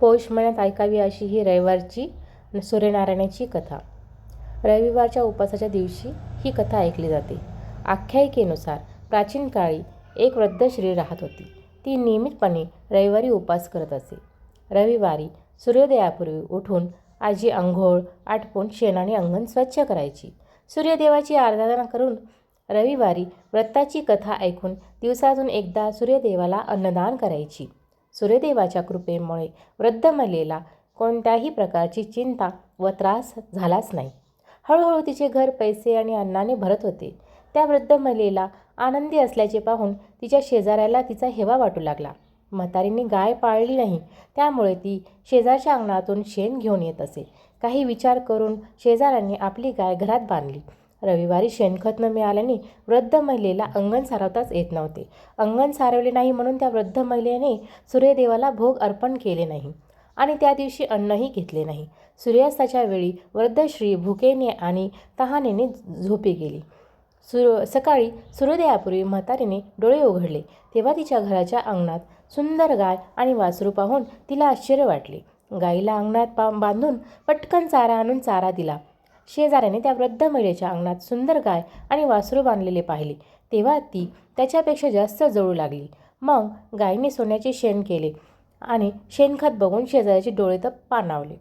पौष महिन्यात ऐकावी अशी ही रविवारची सूर्यनारायणाची कथा. रविवारच्या उपासाच्या दिवशी ही कथा ऐकली जाते. आख्यायिकेनुसार प्राचीन काळी एक वृद्ध श्री राहत होती. ती नियमितपणे रविवारी उपास करत असे. रविवारी सूर्योदयापूर्वी उठून आजी आंघोळ आटपून शेणाने अंगण स्वच्छ करायची. सूर्यदेवाची आराधना करून रविवारी व्रताची कथा ऐकून दिवसातून एकदा सूर्यदेवाला अन्नदान करायची. सूर्यदेवाच्या कृपेमुळे वृद्ध महिलेला कोणत्याही प्रकारची चिंता व त्रास झालाच नाही. हळूहळू तिचे घर पैसे आणि अन्नाने भरत होते. त्या वृद्ध महिलेला आनंदी असल्याचे पाहून तिच्या शेजाऱ्याला तिचा हेवा वाटू लागला. म्हातारीने गाय पाळली नाही त्यामुळे ती शेजारच्या अंगणातून शेण घेऊन येत असे. काही विचार करून शेजाऱ्यांनी आपली गाय घरात बांधली. रविवारी शेणखत न मिळाल्याने वृद्ध महिलेला अंगण सारवताच येत नव्हते. अंगण सारवले नाही म्हणून त्या वृद्ध महिलेने सूर्यदेवाला भोग अर्पण केले नाही आणि त्या दिवशी अन्नही घेतले नाही. सूर्यास्ताच्या वेळी वृद्ध श्री भुकेने आणि तहानेने झोपी गेली. सूर्य सकाळी सूर्योदयापूर्वी म्हातारीने डोळे उघडले. तेव्हा तिच्या घराच्या अंगणात सुंदर गाय आणि वासरू पाहून तिला आश्चर्य वाटले. गाईला अंगणात पा बांधून पटकन चारा आणून चारा दिला. शेजाऱ्याने त्या वृद्ध महिलेच्या अंगणात सुंदर गाय आणि वासरू बांधलेले पाहिले. तेव्हा ती त्याच्यापेक्षा जास्त जळू लागली. मग गायीने सोन्याचे शेण केले आणि शेणखत बघून शेजाऱ्याचे डोळे तर पाणावले.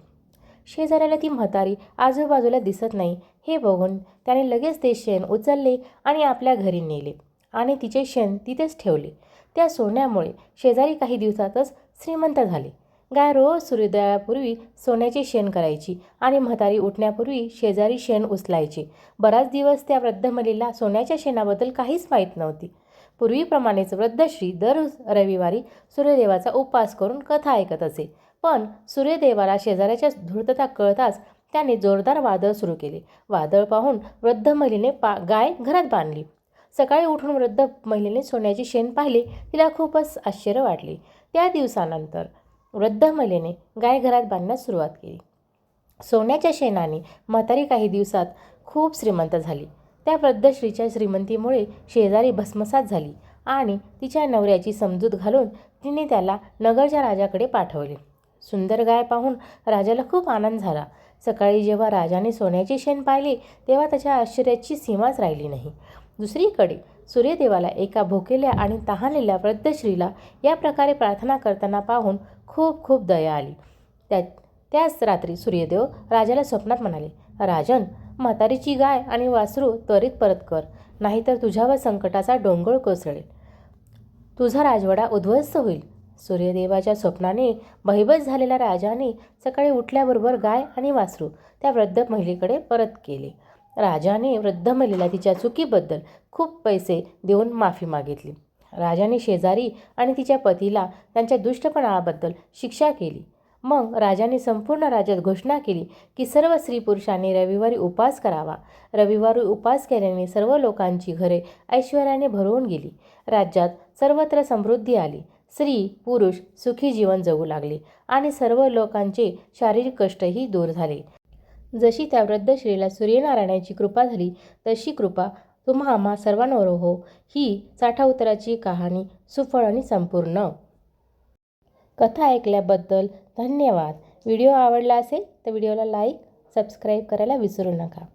शेजाऱ्याला ती म्हातारी आजूबाजूला दिसत नाही. हे बघून त्याने लगेच ते शेण उचलले आणि आपल्या घरी नेले आणि तिचे शेण तिथेच ठेवले. त्या सोन्यामुळे शेजारी काही दिवसातच श्रीमंत झाले. गाय रोज सूर्योदयापूर्वी सोन्याचे शेण करायची आणि म्हातारी उठण्यापूर्वी शेजारी शेण उचलायचे. बराच दिवस त्या वृद्ध मुलीला सोन्याच्या शेणाबद्दल काहीच माहीत नव्हती. पूर्वीप्रमाणेच वृद्धश्री दर रविवारी सूर्यदेवाचा उपवास करून कथा ऐकत असे. पण सूर्यदेवाला शेजाऱ्याच्या धूर्तता कळताच त्याने जोरदार वादळ सुरू केले. वादळ पाहून वृद्ध महिलेने पा गाय घरात बांधली. सकाळी उठून वृद्ध महिलेने सोन्याचे शेण पाहिले. तिला खूपच आश्चर्य वाटले. त्या दिवसानंतर वृद्ध महिलेने गाय घरात बांधण्यास सुरुवात केली. सोन्याच्या शेणाने म्हातारी काही दिवसात खूप श्रीमंत झाली. त्या वृद्ध श्रीच्या श्रीमंतीमुळे शेजारी भस्मसात झाली आणि तिच्या नवऱ्याची समजूत घालून तिने त्याला नगरच्या राजाकडे पाठवले. सुंदर गाय पाहून राजाला खूप आनंद झाला. सकाळी जेव्हा राजाने सोन्याची शेण पाहिले तेव्हा त्याच्या आश्चर्याची सीमाच राहिली नाही. दुसरीकडे सूर्यदेवाला एका भोकेल्या आणि तहानलेल्या वृद्ध श्रीला या प्रकारे प्रार्थना करताना पाहून खूप खूप दया आली. त्या त्याच रात्री सूर्यदेव राजाला स्वप्नात म्हणाले राजन म्हातारीची गाय आणि वासरू त्वरित परत कर नाहीतर तुझ्यावर संकटाचा डोंगर कोसळेल. तुझा राजवाडा उद्ध्वस्त होईल. सूर्यदेवाच्या स्वप्नाने भयभत झालेल्या राजाने सकाळी उठल्याबरोबर गाय आणि वासरू त्या वृद्ध महिलेकडे परत केले. राजाने वृद्ध महिलेला तिच्या चुकीबद्दल खूप पैसे देऊन माफी मागितली. राजाने शेजारी आणि तिच्या पतीला त्यांच्या दुष्टपणाबद्दल शिक्षा केली. मग राजाने संपूर्ण राज्यात घोषणा केली की सर्व स्त्री पुरुषांनी रविवारी उपास करावा. रविवारी उपास केल्याने सर्व लोकांची घरे ऐश्वर्याने भरवून गेली. राज्यात सर्वत्र समृद्धी आली. स्त्री पुरुष सुखी जीवन जगू लागले आणि सर्व लोकांचे शारीरिक कष्टही दूर झाले. जशी त्या वृद्ध श्रीला सूर्यनारायणाची कृपा झाली तशी कृपा तुम्हा आम्हा सर्वांवर हो. ही साठा उतराची कहाणी सुफळ आणि संपूर्ण. कथा ऐकल्याबद्दल धन्यवाद. व्हिडिओ आवडला असेल तर व्हिडिओला लाईक सबस्क्राईब करायला विसरू नका.